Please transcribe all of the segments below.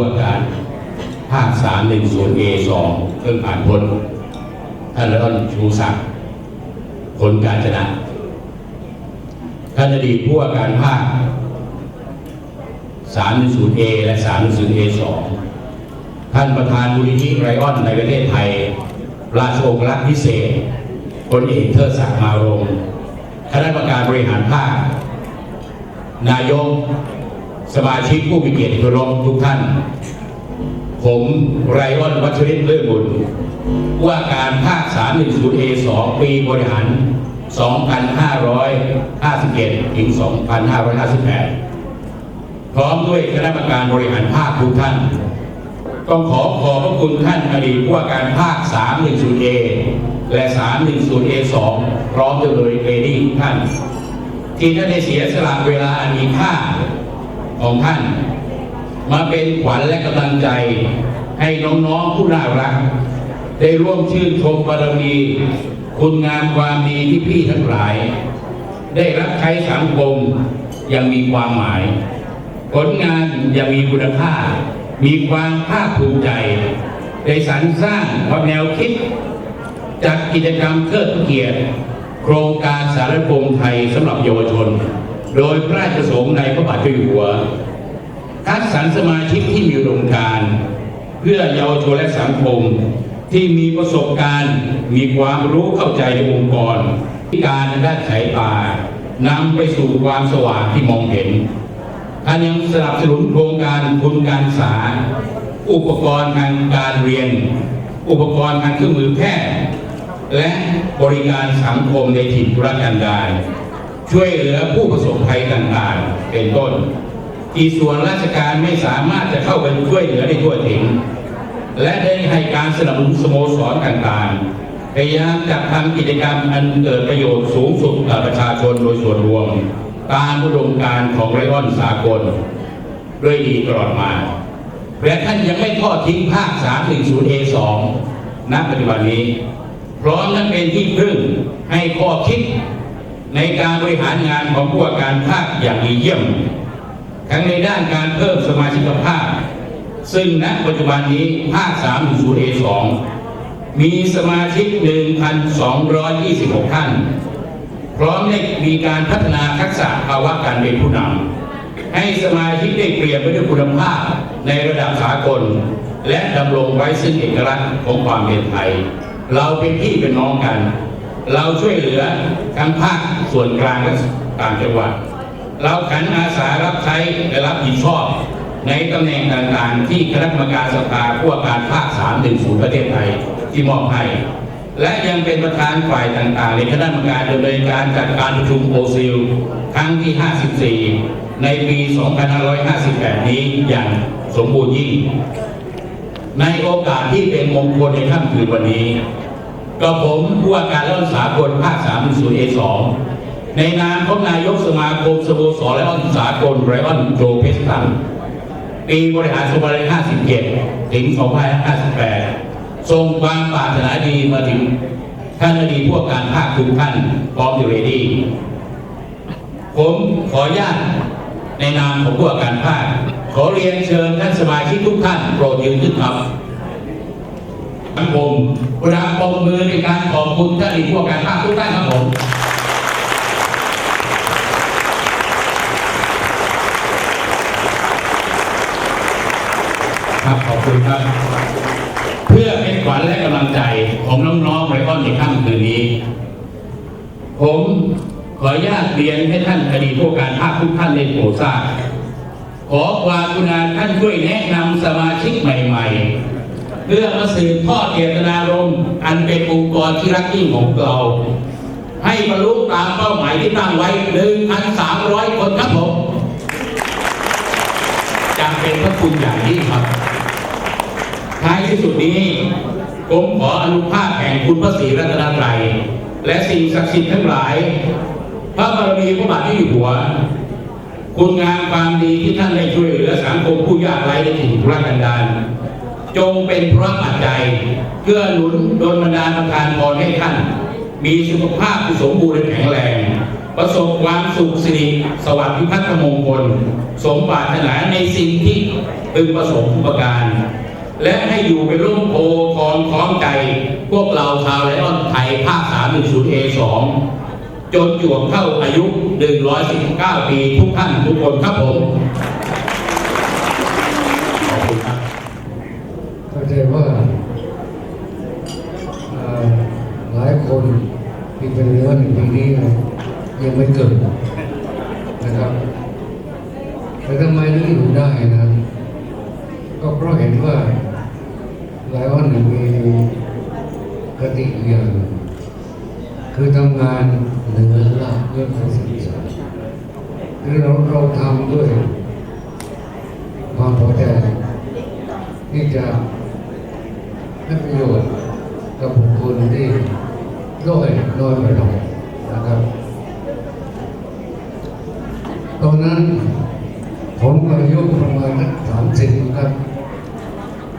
ผู้ว่าการภาคสามหนึ่งศูนย์เอสองเพิ่งผ่านพ้นท่านรัตนชูศักดิ์ผลการจนะท่านอดีตผู้ว่าการภาค 310A และ 310A2 ท่านประธานมูลนิธิไรออนในประเทศไทย ราชองครักษ์พิเศษพลเอกเทิดศักดิ์มารงค์คณะกรรมการบริหารภาค นายก สมาชิกผู้มีเกียรติเคารพทุกท่าน ผมไรออนวัชรินทร์เลื่อบุญว่าการภาค 310A2 ปีบริหาร 2551 ถึง 2558 พร้อมด้วยคณะกรรมการบริหารภาคทุกท่าน ต้องขอขอบพระคุณท่านอดีตผู้ว่าการภาค 310A และ 310A2 พร้อมด้วยเลยเลดี้ทุกท่าน ที่ท่านได้เสียสละเวลาอันมีค่า ของท่าน มาเป็นขวัญและกำลังใจ ให้น้องๆผู้น่ารัก ได้ร่วมชื่นชมบารมี คุณงามความดีที่พี่ทั้งหลาย ได้รับใช้สังคมยังมีความหมาย ผลงานยังมีคุณค่า มีความภาคภูมิใจ ได้สรรสร้างความแนวคิดจากกิจกรรมเทิดพระเกียรติ โครงการสารพงษ์ไทยสำหรับเยาวชน โดยพระราชประสงค์ในพระบาทเจ้าอยู่หัว คัดสรรสมาชิกที่มีอุดมการ เพื่อเยาวชนและสังคมที่มีประสบการณ์ มีความรู้เข้าใจในองค์กรพิการด้านสายตานำไปสู่ความสว่างที่มองเห็นท่านยังสนับสนุนโครงการทุนการศึกษา อุปกรณ์ทางการเรียน อุปกรณ์ทางเครื่องมือแพทย์และบริการสังคมในถิ่นธุรกันดาร ช่วยเหลือผู้ประสบภัยต่างๆ เป็นต้นที่ส่วนราชการไม่สามารถจะเข้าไปช่วยเหลือได้ทั่วถึง และได้ให้การสนับสนุนสโมสรต่างๆ พยายามจัดทำกิจกรรมอันเกิดประโยชน์สูงสุดต่อประชาชนโดยส่วนรวม ตามอุดมการณ์ของไรออนสากล ด้วยดีตลอดมา และท่านยังไม่ทอดทิ้งภาค 310A2 ณปัจจุบันนี้ พร้อมนั้นเป็นที่พึ่งให้ข้อคิด ในการบริหารงานของผู้ว่าการภาคอย่างดีเยี่ยม ทั้งในด้านการเพิ่มสมาชิกภาพ ซึ่งณปัจจุบันนี้ภาค3 0 A2 มีสมาชิก 1,226 ท่าน พร้อมได้มีการพัฒนาทักษะภาวะการเป็นผู้นำให้สมาชิกได้เปลี่ยนไปด้วยคุณภาพในระดับสากล และดำรงไว้ซึ่งเอกลักษณ์ของความเป็นไทย เราเป็นพี่เป็นน้องกัน เราช่วยเหลือทั้งภาคส่วนกลางและต่างจังหวัด เราขันอาสารับใช้และรับผิดชอบในตำแหน่งต่างๆ ที่คณะกรรมการสภาผู้ว่าการภาค310ประเทศไทยที่มอบให้ และยังเป็นประธานฝ่ายต่างๆ ในคณะกรรมการดำเนินการจัดการประชุมโอซิลครั้งที่ 54 ในปี 2558 นี้อย่างสมบูรณ์ยิ่ง ในโอกาสที่เป็นมงคลในค่ำคืนวันนี้ ก็ผมผู้ว่าการรัฐสากลภาค3 0 A 2ในนามของนายกสมาคมสโมสรและอันสากลไรออนโจเพสตันปีบริหารสมรภู57 ถึง 2558 ทรงความปรารถนาดีมาถึงท่านอดีตผู้ว่าการภาคทุกท่านพร้อมอยู่เรดี้ผมขออนุญาตในนามของผู้ว่าการภาค ขอเรียนเชิญท่านสมาชิกทุกท่านโปรดยืนขึ้นครับ สังคมเวลาปรบมือในการขอบคุณท่านอดีตผู้ว่าการภาคทุกท่านครับผมครับขอบคุณครับ เพื่อเป็นขวัญและกำลังใจของน้องๆไรออนในค่ำคืนนี้ ผมขออนุญาตเรียนให้ท่านอดีตผู้การภาคทุกท่านได้โปรดทราบขอความกรุณาท่านช่วยแนะนำสมาชิกใหม่ ๆ พื่อมาสืบทอดเจตนารมณ์อันเป็นองค์กรที่รักยิ่งของเรา ให้บรรลุตามเป้าหมายที่ตั้งไว้1,300คนครับผมจำเป็นพระคุณอย่างยิ่งครับ ท้ายที่สุดนี้ผมขออนุภาพแห่งคุณพระศรีรัตนตรัยและสิ่งศักดิ์สิทธิ์ทั้งหลาย พระบารมีพระบาทที่อยู่หัว คุณงามความดีที่ท่านได้ช่วยเหลือสังคมผู้ยากไร้ในถิ่นทุรกันดาร จงเป็นพระปัจจัยเพื่อหนุนโดนบันดาลประทานพรให้ท่าน มีสุขภาพที่สมบูรณ์แข็งแรง ประสบความสุขสิริสวัสดิ์พิพัฒนมงคล สมปรารถนาในสิ่งที่พึงประสงค์ประการ และให้อยู่เป็นร่มโพคองคล้องใจ พวกเราชาวไลออนไทยภาค 310A2 จนจวบเข้าอายุ 119 ปีทุกท่านทุกคนครับผม ใจว่าหลายคนที่เป็นเนื้อหนึ่งปีนี้ยังไม่เกิดนะครับแต่ทำไมถึงอยู่ได้นะ ก็เพราะเห็นว่าหลายวันมีกติกาคือทำงานเหนือละเรื่องของสิ่งสารคือเราเราทำด้วยความพอใจที่จะ ให้ประโยชน์กับบุคคลที่ด้อยน้อยกว่าเรานะครับ ตอนนั้นผมอายุประมาณสามสิบครับ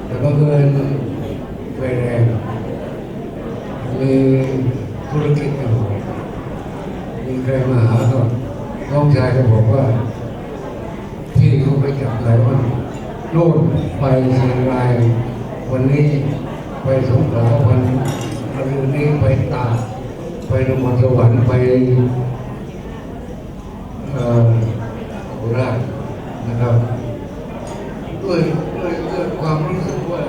แต่บังเอิญไฟแรงมีธุรกิจอยู่มีใครมาหาก็น้องชายก็บอกว่า ที่เขาไปจับหลายวันโน่นไปเชียงรายวันนี้ ไปสงขลาวันวันนี้ไปตากไปนครสวรรค์ไปเอ่อโคราชนะครับด้วยด้วยด้วยความรู้สึกว่า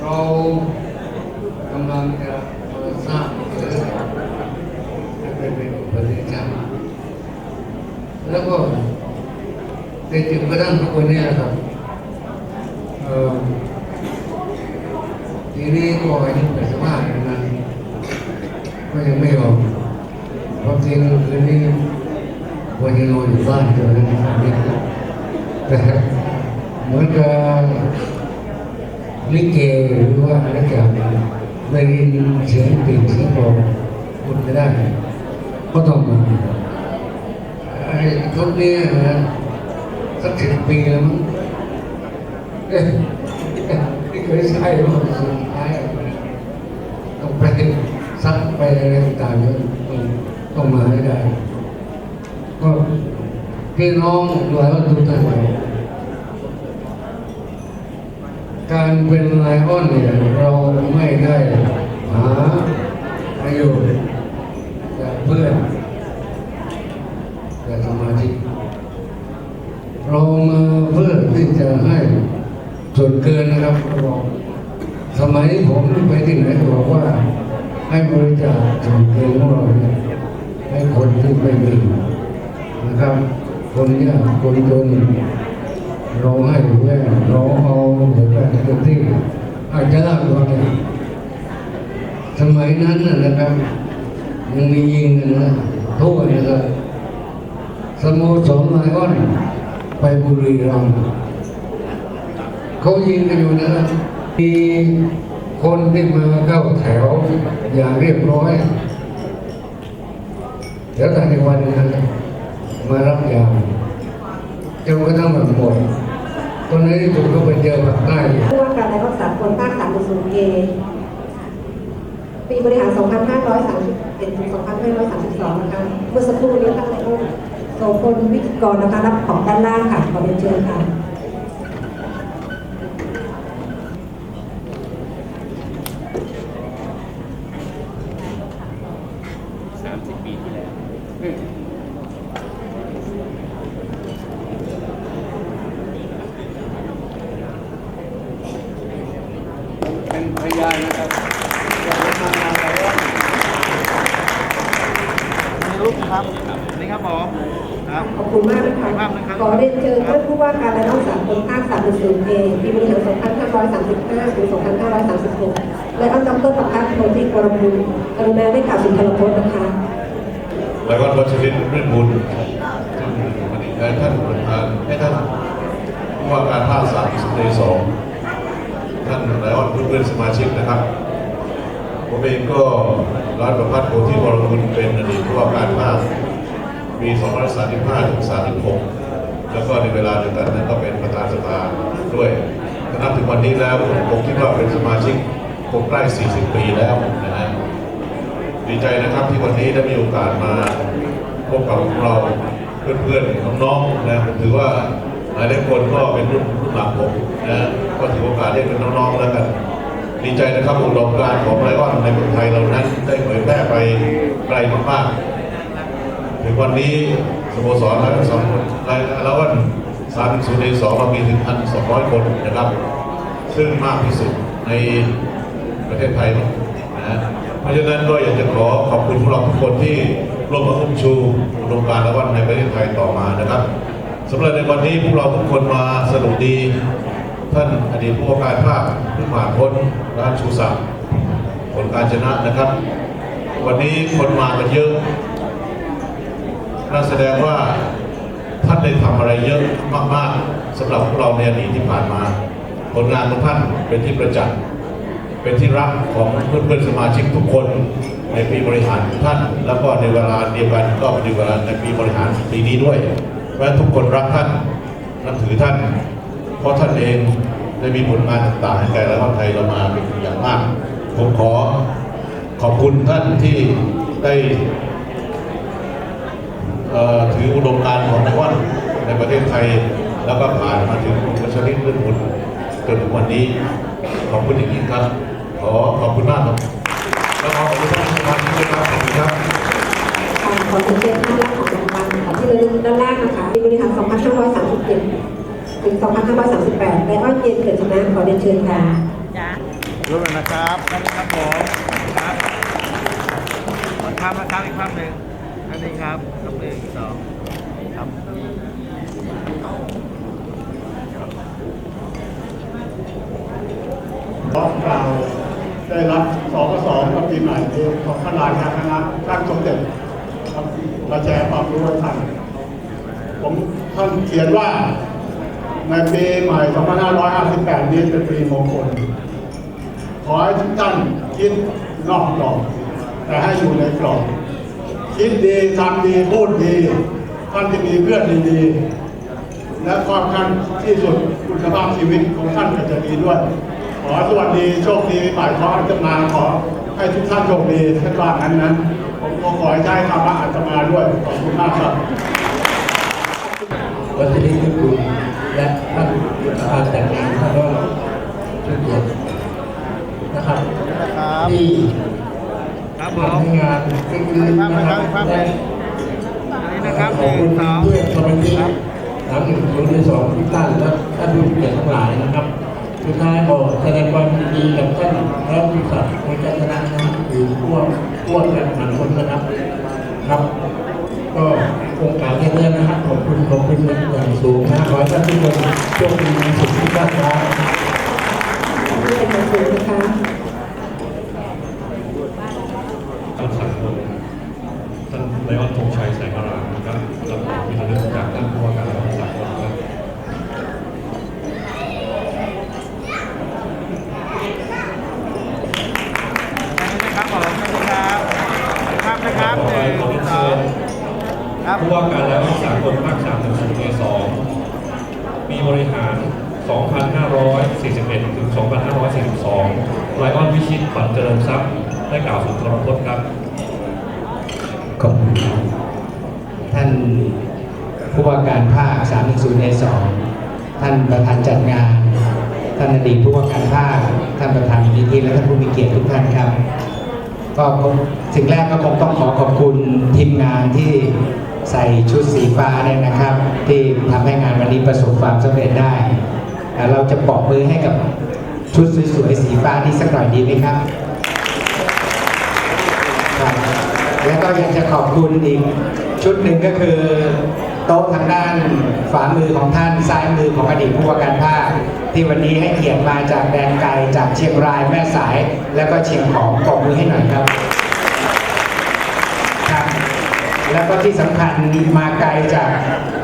เรากำลังจะสร้างเรื่องให้เป็นประเทศชาติแล้วก็ในจุดกระทั่งทุกวันนี้นะครับเอ่อทีนี้ก็อายุแปดสิบห้าแล้วนะก็ยังไม่ยอมเพราะจริงคืนนี้ควรจะนอนอยู่บ้านเจอแล้วนะครับแต่เหมือนกับลิเกหรือว่าอะไรอย่างไม่ได้ยิ นเสียงปีเสียงกลองพูดไม่ได้ก็ต้องมาไอ้คนนี้นะสักสิบปีแล้วมั้งเอ๊ะเอ๊ะนี่เคยใช่ว่าสุดท้ายต้องไปซักไปอะไรต่างๆต้องต้องมาให้ได้ก็พี่น้องหลายคนทุกท่านการเป็นไลออนเนี่ยเราไม่ได้ หาประโยชน์จาเพื่อนแต่สมาธิเรามาเพื่อที่จะให้ส่วนเกินนะครับบอกสมัยผมไปที่ไหนบอกว่า ให้บริจาคส่วนเกินของเราเนี่ยให้คนที่ไม่มีนะครับ คนยากคนจนเราให้แว่เราเอาเหมือนกันเต็มที่อาจจะลากกว่าเนี่ย สมัยนั้นนะครับยังมียิงกันนะทั่วนะครับสโมสรไลออนไปบุรีรัมย์เขายิงกันอยู่นะมีคนที่มาเข้าแถวอย่างเรียบร้อยเดี๋ยวแต่ในวันนั้นมารับยาจนกระทั่งแบบหมดตอนนี้ผมก็ไปเจอแบบใต้ผู้ว่าการในรักษาคนภาค3.0เก ปีบริหาร 2,531-2,532 นะคะ เมื่อสักครู่นี้ท่านนายกโสพลวิทยกรนะคะ รับของด้านล่างค่ะ ขอเรียนเชิญค่ะ 30 ปีที่แล้ว เป็นพยานนะครับจะมามาแล้ว มีรูปนะครับ นี่ครับผมครับ ขอบคุณมากนะ ขอบคุณ คะ มากนะครับ ขอเรียนเชิญท่านผู้ว่าการและรักษาคนภาค3.0เกปีบริหาร 2535ถึง2536 และอันดรประพัฒน์โพธิกรบุญกรุณาได้กล่าวสุนทรพจน์นะคะ แล้วก็วัชรินทร์รื่นบุญวันนี้ให้ท่านประธานให้ท่านผู้ว่าการภาคสามสิบสองท่านไลออนเพื่อนสมาชิกนะครับ ผมเองก็ร้านประพัฒน์โพธิวรกุลเป็นอดีตผู้ว่าการภาคปี2535ถึง36 แล้วก็ในเวลาเดียวกันนั้นก็เป็นประธานสภาด้วย ถ้านับถึงวันนี้แล้วผมคิดว่าเป็นสมาชิกคงใกล้ 40 ปีแล้วนะฮะดีใจนะครับที่วันนี้ได้มีโอกาสมาพบกับเราเพื่อนๆน้องๆนะผมถือว่าหลายคนก็เป็นรุ่นรุ่นหลังผมนะก็ถือโอกาสเรียกเป็นน้องๆแล้วกันดีใจนะครับอุดมการของไลออนในเมืองไทยเรานั้นได้เผยแพร่ไปไกลมากๆถึงวันนี้สโมสรแล้สองคนไลออน สามศูนย์ในสองเรามีถึงพันสองร้อยคนนะครับ ซึ่งมากที่สุดในประเทศไทยนะเพราะฉะนั้นก็อยากจะขอขอบคุณพวกเราทุกคนที่ร่วมมาอุ้มชูอุดมการณ์ไลออนในประเทศไทยต่อมานะครับสำหรับในวันนี้พวกเราทุกคนมาสนุกดี ท่านอดีตผู้ว่าการภาคเพิ่งผ่านพ้นร้านชูศักดิ์ผลการชนะนะครับ วันนี้คนมากันเยอะนั่นแสดงว่า ท่านได้ทำอะไรเยอะมากๆสำหรับพวกเราในอดีตที่ผ่านมา ผลงานของท่านเป็นที่ประจักษ์เป็นที่รักของเพื่อนๆสมาชิกทุกคนในปีบริหารของท่าน แล้วก็ในเวลาเดียวกันก็ในเวลาในปีบริหารปีนี้ด้วยเพราะทุกคนรักท่านนับถือท่าน เพราะท่านเองได้มีผลงานต่างๆให้แก่และคนไทยเรามาเป็นอย่างมาก ผมขอขอบคุณท่านที่ได้เอ่อถืออุดมการณ์ ศไทย แล้วก็ผ่านมาถึงคุณวัชรินทร์เรื่องบุญจนถึงวันนี้ ขอบคุณอย่างยิ่งครับ ขอขอบคุณมากครับแล้วขอขอบคุณท่านสมาชิกด้วยครับขอบคุณครับค่ะขอเชิญเชิญท่านแรกของรางวัลของที่ระลึกด้านล่างนะคะปีบริหาร2537ถึง2538ไลออนเกมเกิดชนะขอเรียนเชิญค่ะรู้แล้วนะครับนั่นครับผมครับขอภาพนะครับอีกภาพหนึ่งอันนี้ครับนับหนึ่งสองครับ ขอกล่าว ได้รับสกสกับปีใหม่นี้ของพระราชาคณะท่านสมเด็จครับมาแชร์ความรู้ให้ท่านผมท่านเขียนว่าในปีใหม่ 2558 นี้เป็นปีมงคล ขอให้ทุกท่านคิดนอกกรอบแต่ให้อยู่ในกรอบคิดดีทำดีพูดดี ท่านจะมีเพื่อนดีๆและความคันที่สุดคุณภาพชีวิตของท่านก็จะดีด้วย ขอสวัสดีโชคดีฝ่ายขออาตมาขอให้ทุกท่านโชคดีสักวันนั้นนั้นผมก็ขอให้ใช้คำว่าอาตมาด้วยขอบคุณมากครับวัชรินทร์คุณและท่านประธานแต่งงานท่านก็ช่วยเกียรตินะครับนะครับที่ครับผมทำงานเป็นคืนนะครับภาพไหนและอันนี้นะครับขอบคุณหนึ่งสองเพื่อนสมาชิกครับหลังหนึ่งศูนย์ที่สองทุกท่านและท่านผู้เกียรติทั้งหลายนะครับ สุดท้ายขอแสดงความยินดีกับท่านรัฐมนตรีในการชนะนะครับหรือพวกพวกกันหนังคนนะครับครับ ก็โครงการเรื่อยๆนะครับขอบคุณขอบคุณเป็นอย่างสูงนะขอให้ท่านทุกคนโชคดีในสุขทุกท่านครับที่เป็นหนังสือนะคะท่านสังคมท่านไลออนธงชัยแสงอารามนะครับรับของที่ระลึกจากท่านผู้ว่าการรัฐสากลครับ อันนี้นะ ครับผมขอบคุณครับภาพนะครับต่อหไปนึ่งขอเรียนสเชิองญครับผู้ว่าการไลออนสากลภาค3ถึง0 a 2มีบริหาร 2,541 ถึง 2,542ไลออนวิชิตขวัญเจริญทรัพย์ได้กล่าวสุนทรพจน์ครับ ขอบคุณครับ ท่านผู้ว่าการภาค310ใน2ท่านประธานจัดงาน ท่านอดีตผู้ว่าการภาค ท่านประธานมูลนิธิและท่านผู้มีเกียรติทุกท่านครับ ก็สิ่งแรกก็คงต้องขอขอบคุณทีมงานที่ใส่ชุดสีฟ้าเนี่ยนะครับ ที่ทำให้งานวันนี้ประสบความสำเร็จได้อ่เราจะปรบมือให้กับชุดสวยๆสีฟ้านี้สักหน่อยดีไหมครับครับ แล้วก็ยังจะขอบคุณอีกชุดหนึ่งก็คือ โต๊ะทางด้านฝ่ามือของท่านซ้ายมือของอดีตผู้ว่าการภาคที่วันนี้ให้เกียรติมาจากแดนไกลจากเชียงรายแม่สาย แล้วก็เชียงของปรบมือให้หน่อยครับครับแล้วก็ที่สำคัญมาไกลจาก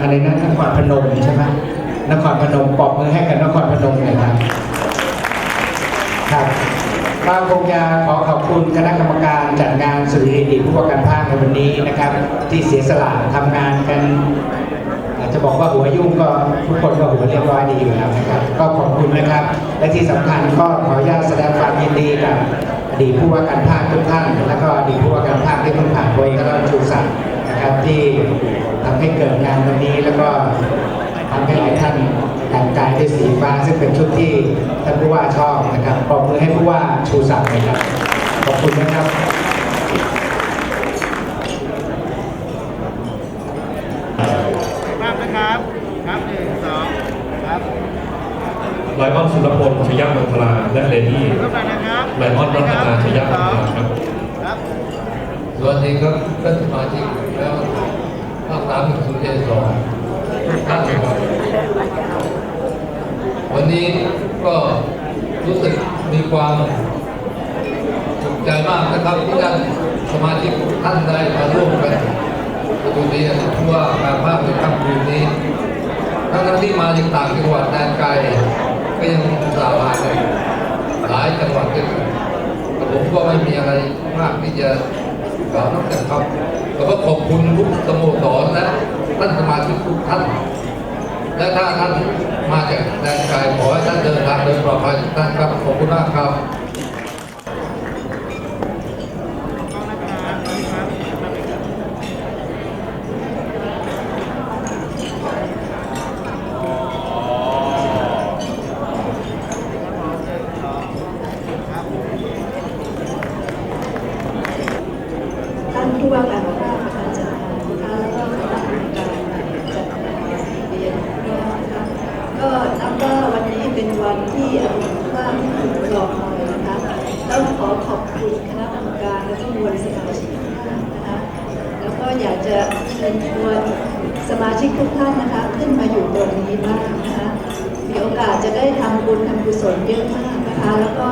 อะไรนะนครพนมใช่ไหมนครพนมปรบมือให้กับนครพนมหน่อยครับ ก็คงจะขอขอบคุณคณะกรรมการจัดงานสุริดีผู้ว่าการภาคในวันนี้นะครับ ที่เสียสละทำงานกัน อาจจะบอกว่าหัวยุ่งก็ทุกคนก็หัวเรียบร้อยดีอยู่แล้วนะครับ ก็ขอบคุณนะครับ และที่สำคัญก็ขออนุญาตแสดงความยินดีกับอดีตผู้ว่าการภาคทุกท่าน แล้วก็อดีตผู้ว่าการภาคที่เพิ่งผ่านโดยก็ต้องชูศักดิ์นะครับที่ทำให้เกิดงานวันนี้แล้วก็ทำให้หลายท่าน แต่งกายด้วยสีฟ้าซึ่งเป็นชุดที่ท่านผู้ว่าชอบนะครับปรบมือให้ผู้ว่าชูศักดิ์นะครับขอบคุณนะครับ ภาพนะครับ ครับหนึ่งสองครับไลออนสุรพลชยมังคลาและเลดี้รูปแบบนะครับไลออนรัตนาชยมังคลาครับครับสวัสดีครับท่านสมาชิกแล้วภาคสามหนึ่งศูนย์เจ็ดสองท่านครับ วันนี้ก็รู้สึกมีความสุขใจมากนะครับที่ท่านสมาชิกท่านได้มาร่วมกันตรงนี้เพราะว่าการภาคในค่ำคืนนี้ทั้งที่มาจากต่างจังหวัดแดนไกลก็ยังสาบานกันหลายจังหวัดด้วยกันแต่ผมก็ไม่มีอะไรมากที่จะกล่าวนอกจากครับแต่ว่าขอบคุณทุกสโมสรและท่านสมาชิกทุกท่าน และถ้าท่านมาจากแดนไกลขอให้ท่านเดินทางโดยปลอดภัยทุกท่านครับขอบคุณมากครับ ท่านผู้ว่าการภาคประธานจัดงานนะคะแล้วก็คณะกรรมการจัดงานเรียนด้วยนะคะก็นับว่าวันนี้เป็นวันที่อรุณมากที่ถูกรอคอยนะคะต้องขอขอบคุณคณะกรรมการและก็มวลสมาชิกทุกท่านนะคะ แล้วก็อยากจะเชิญชวนสมาชิกทุกท่านนะคะ ขึ้นมาอยู่ต รงนี้บ้างนะคะมีโอกาสจะได้ทำบุญทำกุศลเยอะมากนะคะแล้วก็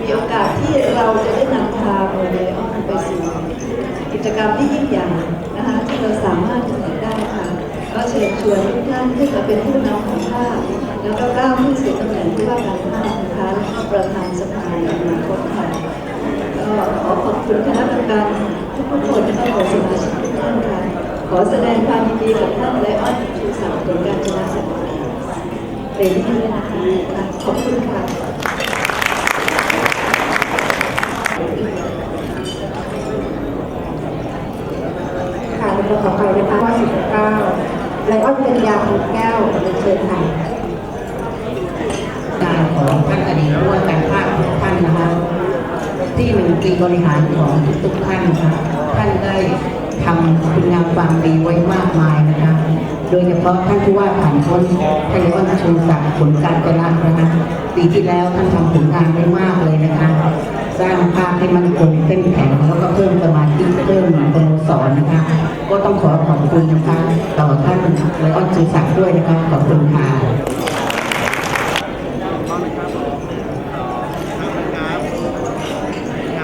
มีโอกาสที่เราจะได้นำพาโมเดลออนไปสู่กิจกรรมที่ยิ่งใหญ่นะคะที่เราสามารถจะทำได้ค่ะก็เชิญชวนทุกท่านขึ้นมาเป็นผู้นำของภาคแล้วก็ก้าวขึ้นสู่ตำแหน่งผู้ว่าการภาคนะคะแล้วก็ประธานสภาในอนาคตค่ะก็ขอขอบคุณคณะกรรมการทุกคนและก็ขอสมาชิกทุกท่านค่ะ ขอแสดงความยินดีกับท่านไลออนชูศักดิ์ผลการชนะสัปดาห์เป็นที่ด้นะคะค่ะขอบคุณค่ะค่ะในต่อไปนะคะว่า19ไลออนเป็นยาคุณแก้วเรียนเชิญค่ะการของท่านอดีตผู้ว่าการภาคทุกท่านนะคะที่หนึ่งปีบริหารของทุกๆท่านนะคะท่านได้ ทำคุณงามความดีไว้มากมายนะคะ โดยเฉพาะท่านผู้ว่าผ่านพ้นท่านยอดชูศักดิ์ผลการจนะนะคะปีที่แล้วท่านทำผลงานได้มากเลยนะคะ สร้างภาพให้มันคงเข้มแข็งแล้วก็เพิ่มสมาธิเพิ่มสโมสรนะคะ ก็ต้องขอขอบคุณนะคะต่อท่านไลออนชูศักดิ์ด้วยนะคะขอบคุณค่ะ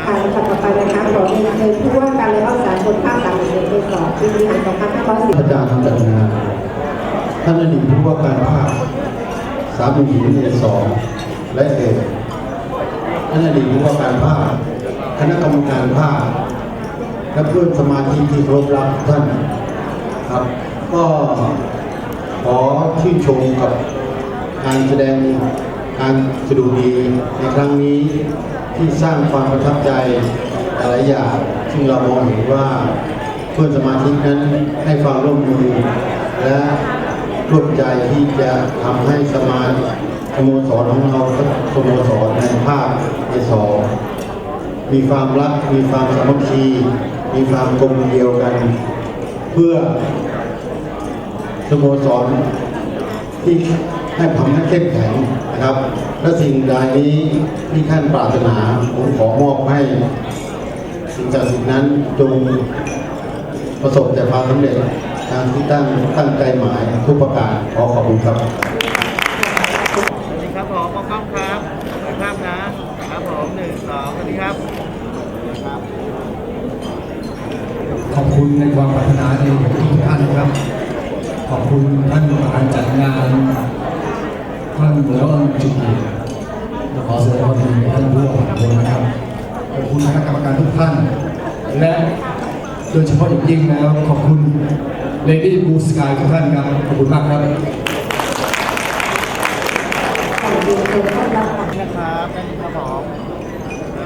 ค่ะลำดับต่อไปนะคะขอเรียนเชิญ ผู้ว่าการไลออนสากลภาคสามเดือนเดือนสองปีบริหาร2510อาจารย์ทำจัดงานท่านอดีตผู้ว่าการภาคสามหนึ่งศูนย์เอสองและเอกท่านอดีตผู้ว่าการภาคคณะกรรมการภาคและเพื่อนสมาชิกที่รพรักทุกท่านครับ ก็ขอชื่นชมกับการแสดงการสะดุดีในครั้งนี้ที่สร้างความประทับใจ หลายอย่าง ซึ่งเรามองเห็นว่าเพื่อนสมาชิกนั้นให้ความร่วมมือ และร่วมใจที่จะทำให้สมาสโมสรของเราสโมสรในภาคในสองมีความรัก มีความสามัคคี มีความกลมเดียวกัน เพื่อสโมสรที่ให้ทำให้เข้มแข็งนะครับ และสิ่งใดนี้ที่ท่านปรารถนาผมขอมอบให้ สิ่งศักดิ์สิทธิ์นั้นจงประสบแต่ความสำเร็จตามที่ตั้งตั้งใจหมายทุกประการขอขอบคุณครับสวัสดีครับผมมองกล้องครับถ่ายภาพนะครับผมหนึ่งสองสวัสดีครับครับขอบคุณในความปรารถนาดีของทุกท่านนะครับ ขอบคุณท่านประธานจัดงานท่านแล้วก็จุดและขอแสดงความยินดีกับท่านผู้ว่าการคนนะครับ ขอบคุณคณะกรรมการทุกท่าน และโดยเฉพาะอย่างยิ่งนะครับขอบคุณเลดี้บูสกายทุกท่านครับ ขอบคุณมากครับขอเรียนเชิญท่านรับนะครับได้ยินครับผมคร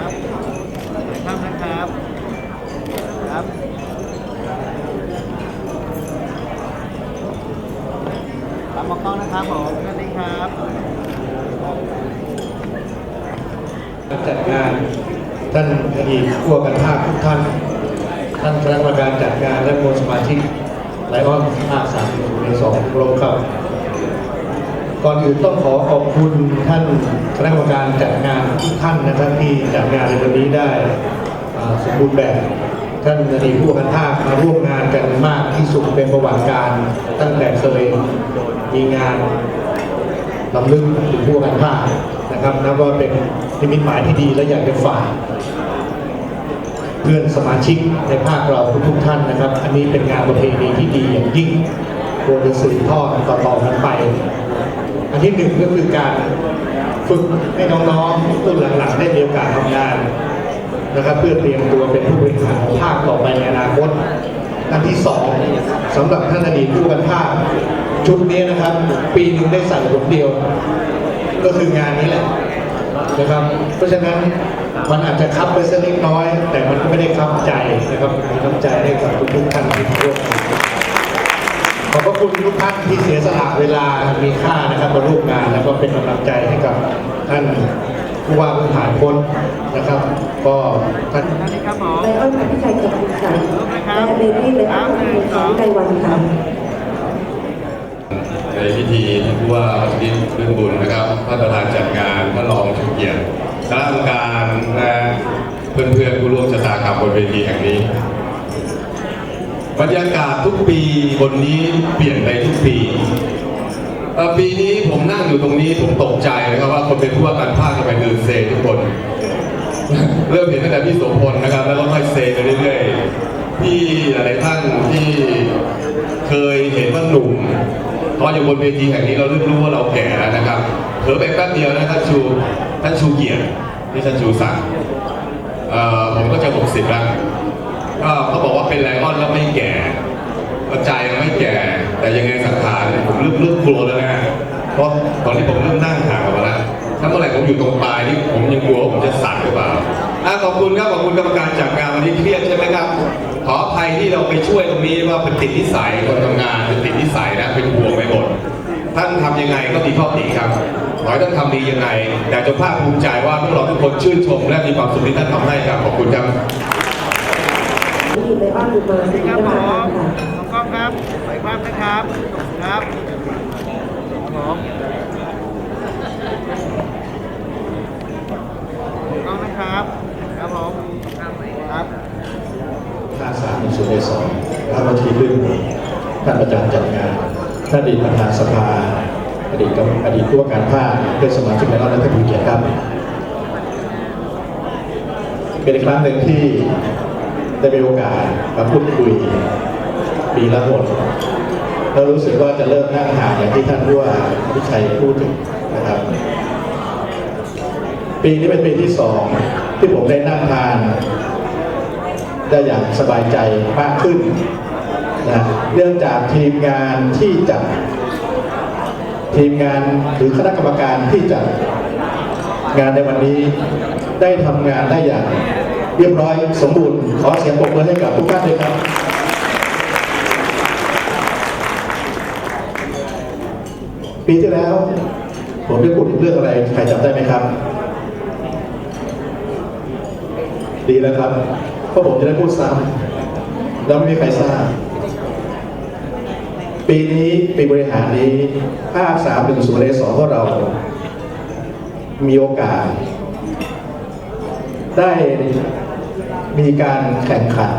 ับ จัดงานท่านอดีตผู้วการภาคทุกท่าน ท่านคณะกรรมการจัดงานและมวลสมาชิกไลออนภาสามในสองโรงครับ ก่อนอื่นต้องขอขอบคุณท่านคณะกรรมการจัดงานทุกท่านนะครับที่จัดงานในวันนี้ได้สมบูรณ์แบบท่านอดีตผู้การภาคมาร่วมงานกันมากที่สุดเป็นประวัติการตั้งแต่เคยมีงานลำลึกถึงผู้การภาคนะครับนับว่าเป็นนิมิตหมายที่ดีและอยากจะฝาก เพื่อนสมาชิกในภาคเราทุกๆท่านนะครับ อันนี้เป็นงานประเพณีที่ดีอย่างยิ่งควรจะสืบทอดต่อๆกันไป อันที่หนึ่งก็คือการฝึกให้น้องๆรุ่นหลังๆได้มีโอกาสทำงานนะครับเพื่อเตรียมตัวเป็นผู้บริหารของภาคต่อไปในอนาคตอันที่สองสำหรับท่านอดีตผู้กันภาคชุดนี้นะครับ ปีหนึ่งได้ใส่หนเดียว ก็คืองานนี้แหละนะครับ เพราะฉะนั้น มันอาจจะคับไปสักเล็กน้อย แต่มันก็ไม่ได้คับใจนะครับมีน้ำใจให้กับทุกๆท่านที่มาร่วมงานขอบพระคุณทุกท่านที่เสียสละเวลามีค่านะครับมาร่วมงานแล้วก็เป็นกำลังใจให้กับท่านผู้ว่าผู้ผ่านพ้นนะครับ ก็ท่านท่านนี้ครับผมไลออนอภิชัยกับคุณสันและเบบี้ไลออนของไต้หวันค่ะในพิธีท่านผู้ว่าวัชรินเรื่องบุญนะครับท่านประธานจัดงานท่านรองชูเกียรติ คณะกรรมการและเพื่อนๆผู้ร่วมชะตากรรมบนเวทีแห่งนี้ บรรยากาศทุกปีบนนี้เปลี่ยนไปทุกปีปีนี้ผมนั่งอยู่ตรงนี้ผมตกใจนะครับว่าคนเป็นผู้ว่าการภาคทำไมเดินเซทุกคน เริ่มเห็นตั้งแต่พี่โสพลนะครับ แล้วก็ค่อยเซไปเรื่อยๆที่หลายท่านที่เคยเห็นว่าหนุ่มพอนอยู่บนเวทีแห่งนี้เราเริ่มรู้ว่าเราแก่แล้วนะครับเผลอไปแป๊บเดียวนะท่านชู ท่านชูเกียรติที่ท่านชูศักดิ์เอ่อผมก็จะหกสิบแล้วก็เขาบอกว่าเป็นไลออนแล้วไม่แก่ก็ใจยังไม่แก่ แต่ยังไงสังขารผมเริ่มเริ่มกลัวแล้วนะเพราะตอนนี้ผมเริ่มนั่งห่างออกมาแล้วถ้าเมื่อไหร่ผมอยู่ตรงปลายนี่ผมยังกลัวผมจะสั่นหรือเปล่าอะขอบคุณครับขอบคุณกรรมการจัดงานวันนี้เครียดใช่ไหมครับ ขออภัยที่เราไปช่วยตรงนี้ว่าเป็นติดนิสัยคนทำงานเป็นติดนิสัยนะเป็นห่วงไปหมด ท่านทำยังไงก็มีข้อติครับขอให้ท่านทำดียังไงแต่จะภาคภูมิใจว่าพวกเราทุกคนชื่นชม และมีความสุขที่ท่านทำให้ครับขอบคุณครับนี่ไลออนอยู่เบอร์สิบครับผคะมน้องก้องครับไปภาพนะครับครับผมกล้องนะครับ ครับผมครับท่าสามศูนย์ในสองท่านวัชรีพึ่องท่านประธานจัดงาน ท่านอดีตประธานสภา อดีตกรรมอดีตผู้ว่าการภาคเพื่อนสมาชิกในรัฐและท่านผู้เกียรติครับ เป็นครั้งหนึ่งที่ได้มีโอกาสมาพูดคุยปีละหนแล้วรู้สึกว่าจะเริ่มนั่งห่างอย่างที่ท่านผู้ว่าพิชัยพูดถึงนะครับ ปีนี้เป็นปีที่สองที่ผมได้นั่งทานได้อย่างสบายใจมากขึ้น นะเนื่องจากทีมงานที่จัดทีมงานหรือคณะกรรมการที่จัดงานในวันนี้ได้ทำงานได้อย่างเรียบร้อยสมบูรณ์ ขอเสียงปรบมือให้กับทุกท่านเลยครับปีที่แล้ว ผมได้พูดถึงเรื่องอะไรใครจำได้ไหมครับ ดีแล้วครับเพราะผมจะได้พูดซ้ำแล้วไม่มีใครทราบ ปีนี้ปีบริหารนี้ภาคสามหนึ่งศูนย์เลสองของเรา มีโอกาส ได้มีการแข่งขัน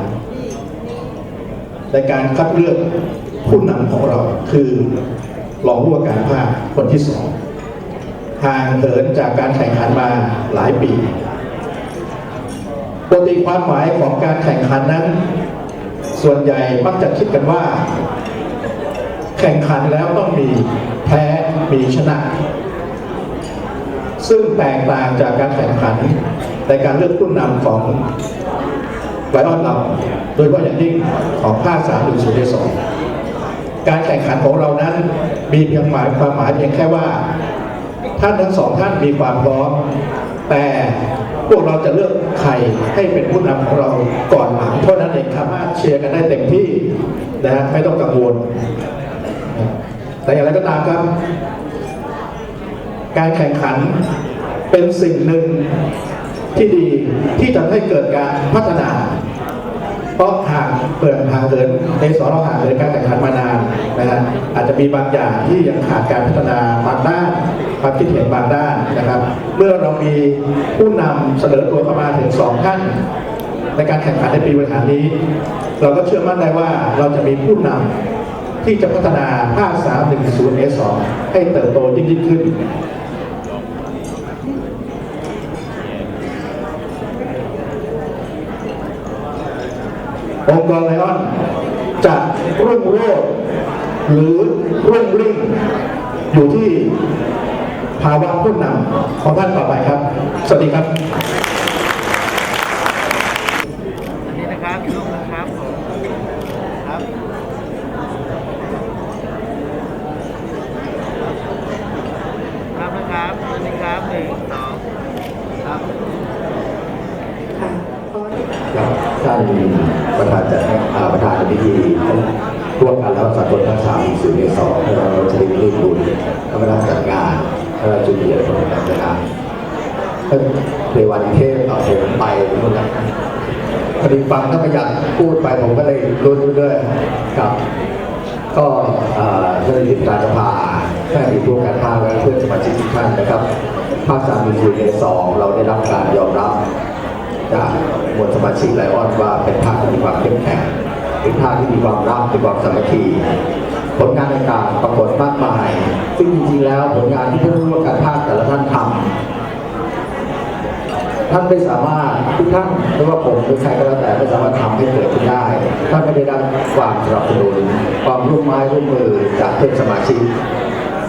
ในการคัดเลือกผู้นำของเราคือรองผู้ว่าการภาคคนที่สองห่างเหินจากการแข่งขันมาหลายปีปกติความหมายของการแข่งขันนั้น ส่วนใหญ่มักจะคิดกันว่า ข่งขันแล้วต้องมีแพ้มีชนะ ซึ่งแตกต่างจากการแข่งขันในการเลือกผู้นำของไลออนเราโดยเฉพาะอย่างยิ่งของภาคสามหรือศูนย์สองการแข่งขันของเรานั้นมีเพียงหมายความหมายเพียงแค่ว่า ท่านทั้งสองท่านมีความพร้อม แต่พวกเราจะเลือกใครให้เป็นผู้นำของเราก่อนหลังเท่านั้นเองครับเชียร์กันได้เต็มที่นะฮะไม่ต้องกังวล แต่อย่างไรก็ตามครับ การแข่งขันเป็นสิ่งหนึ่งที่ดีที่จะให้เกิดการพัฒนาเพราะห่างเปิดห่างเหินในสอเราห่างเหินการแข่งขันมานานนะฮะอาจจะมีบางอย่างที่ยังขาดการพัฒนาบางด้านความคิดเห็นบางด้านนะครับ เมื่อเรามีผู้นำเสนอตัวเข้ามาถึงสองท่านในการแข่งขันในปีบริหารนี้ เราก็เชื่อมั่นได้ว่าเราจะมีผู้นำ ที่จะพัฒนาภาค310 S2 ให้เติบโตยิ่งยิ่งขึ้น องค์กรไลออนจะรุ่งโรจน์หรือรุ่งริ่งอยู่ที่ภาวะผู้นำของท่านต่อไปครับ สวัสดีครับ อันนี้นะครับอีกรูปนะครับผมครับ ครับนะครับอันนี้ครับหนึ่งสองครับค่ะขอครับท่านประธานจัดประธานพิธีร่วมกันแล้วสากลทั้งสามสื่อในสองให้เราชลิตรุ่นบุญกรรมการจัดงานให้เราจุดเกียรติคนจัดงานในวันเทพเอาผมไปนู่นนะพอดีฟังท่านประหยัดพูดไปผมก็เลยรู้ด้วยครับ ก็เอ่อเจ้าน้าที่การสภา แค่มีผู้การภาและเพื่อนสมาชิกทุกท่านนะครับ ภาคสามมีคือในสองเราได้รับการยอมรับ จากมวลสมาชิกไลออนว่าเป็นภาคที่มีความเข้มแข็งเป็นภาคที่มีความรักมีความสามัคคีผลงานต่างๆปรากฏมากมาย ซึ่งจริงๆแล้วผลงานที่ผู้ร่วมการภาคแต่ละท่านทำท่านไม่สามารถทุกท่านไม่ว่าผมหรือใครก็แล้วแต่ไม่สามารถทำให้เกิดขึ้นได้ ท่านไม่ได้รับความสนับสนุนความร่วมไม้ร่วมมือจากเพื่อนสมาชิก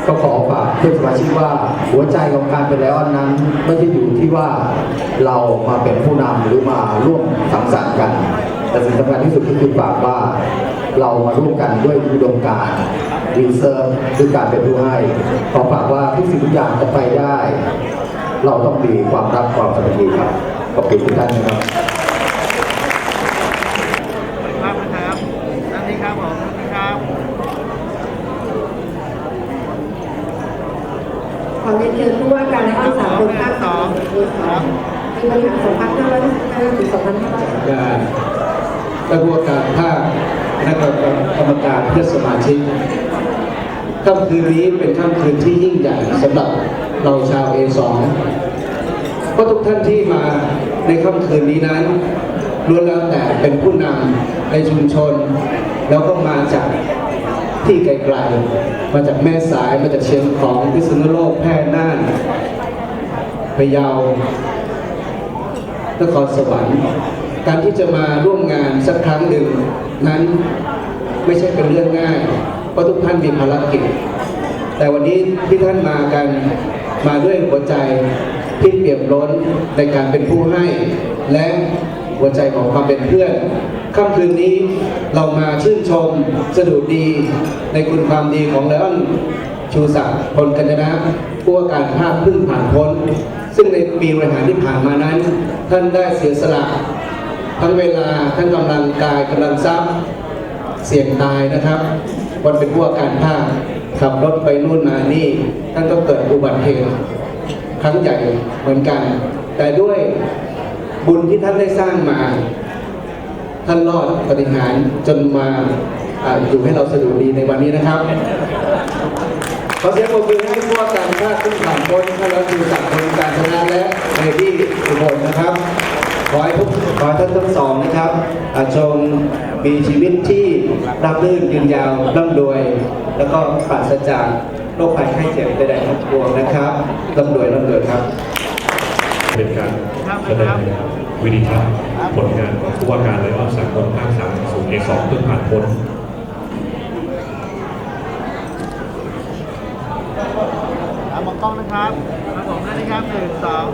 ก็ขอฝากเพื่อนสมาชิกว่าหัวใจของการเป็นไลออนนั้น ไม่ได้อยู่ที่ว่าเรามาเป็นผู้นำหรือมาร่วมสังสรรค์กัน แต่สิ่งสำคัญที่สุดก็คือฝากว่าเรามาร่วมกันด้วยอุดมการณ์รีเซิร์ฟคือการเป็นผู้ให้ ขอฝากว่าทุกสิ่งทุกอย่างจะไปได้ เราต้องมีความรักความสามัคคีครับขอบคุณทุกท่านนะครับ ภาพนะครับอันนี้ครับผมอันนี้ครับ ขอเรียนเชิญผู้ว่าการไลออนสามคนภาคสองเบอร์สองปี บริหารสองพันห้าร้อยห้าสิบห้าถึงสองพันห้าร้อยกระบวนการภาคและกรรมการเพื่อสมาชิกค่ำคืนนี้เป็นค่ำคืนที่ยิ่งใหญ่สำหรับเราชาว A2 เพราะทุกท่านที่มาในค่ำคืนนี้นั้นล้วนแล้วแต่เป็นผู้นำในชุมชน แล้วก็มาจากที่ไกลๆ มาจากแม่สายมาจากเชียงของพิษณุโลกแพร่น่านพะเยา นครสวรรค์ การที่จะมาร่วมงานสักครั้งหนึ่งนั้นไม่ใช่เป็นเรื่องง่าย เพราะทุกท่านมีภารกิจ แต่วันนี้ที่ท่านมากันมาด้วยหัวใจที่เปี่ยมล้นในการเป็นผู้ให้ และหัวใจของความเป็นเพื่อนค่ำคืนนี้เรามาชื่นชมสดุดีในคุณความดีของเลออนชูศักดิ์พลกัญญนะผู้ว่าการภาคพึ่งผ่านพ้น ซึ่งในปีบริหารที่ผ่านมานั้น ท่านได้เสียสละทั้งเวลาทั้งกำลังกายกำลังทรัพย์เสี่ยงตายนะครับวันเป็นผู้ว่าการภาคขับรถไปนู่นมานี่ท่านก็เกิดอุบัติเหตุครั้งใหญ่เหมือนกัน แต่ด้วยบุญที่ท่านได้สร้างมา ท่านรอดปฏิหารจนมาอาอยู่ให้เราสะดวกดีในวันนี้นะครับ ขอเสียงปรบมือให้ผู้ว่าการภาคขึ้นผ่านพ้นท่านรัฐมนตรีศัการชนะและในที่อุบลนะครับ ขอให้ทุกขอให้ท่านทั้งสองนะครับอาจงมีชีวิตที่ราบรื่นยืนยาวร่ำรวย แล้วก็ปราศจากโรคภัยไข้เจ็บใดๆทั้งปวงนะครับร่ำรวยร่ำรวยครับ เป็นการแสดงวิดีทัศน์ผลงานของผู้ว่าการไลออนสากลภาค3ศูนย์ A2 เพิ่งผ่านพ้นพ้นะ ครับครับผมอันนี้ครับหนึ่งสอง